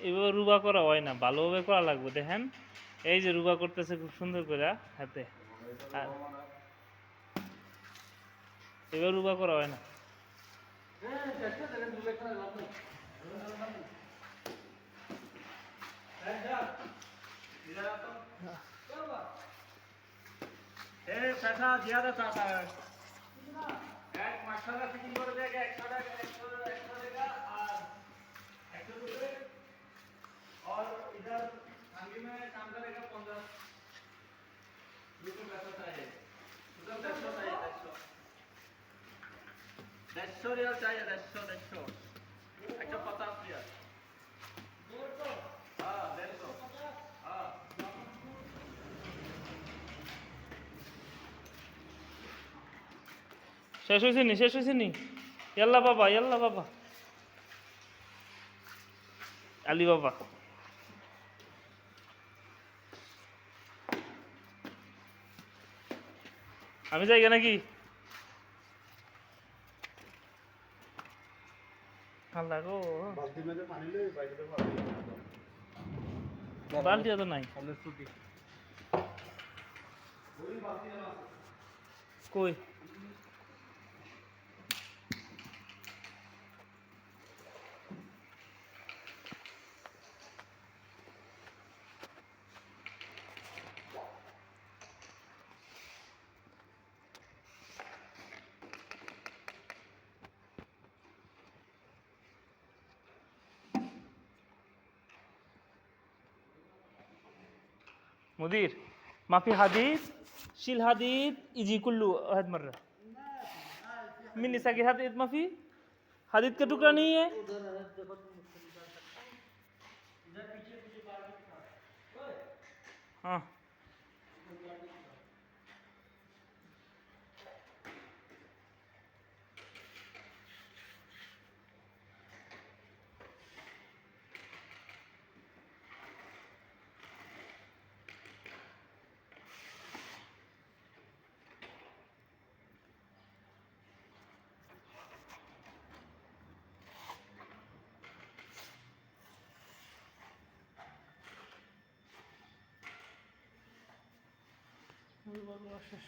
এইভাবে রুবা করা হয় না ভালোভাবে করা লাগবে দেখেন এই যে রুবা করতেছে খুব সুন্দর করে হাতে আর এবার রুবা করা হয় না ए पैसा ज्यादा चाहता है চাই শেষ হয়েছে নি, শেষ হয়েছে নি? এল্লা বাবা এল্লা বাবা। আলি বাবা। আমি যাই নাকি? আল্লাহ গো বালতি তো নাই। কই? मुदीर, माफ़ी हदीद शिल हदीद, इजी कुल्लू अहद मर्रा। मिन निसा के साथ माफ़ी। हदीद का टुकड़ा नहीं है। हाँ। শেষ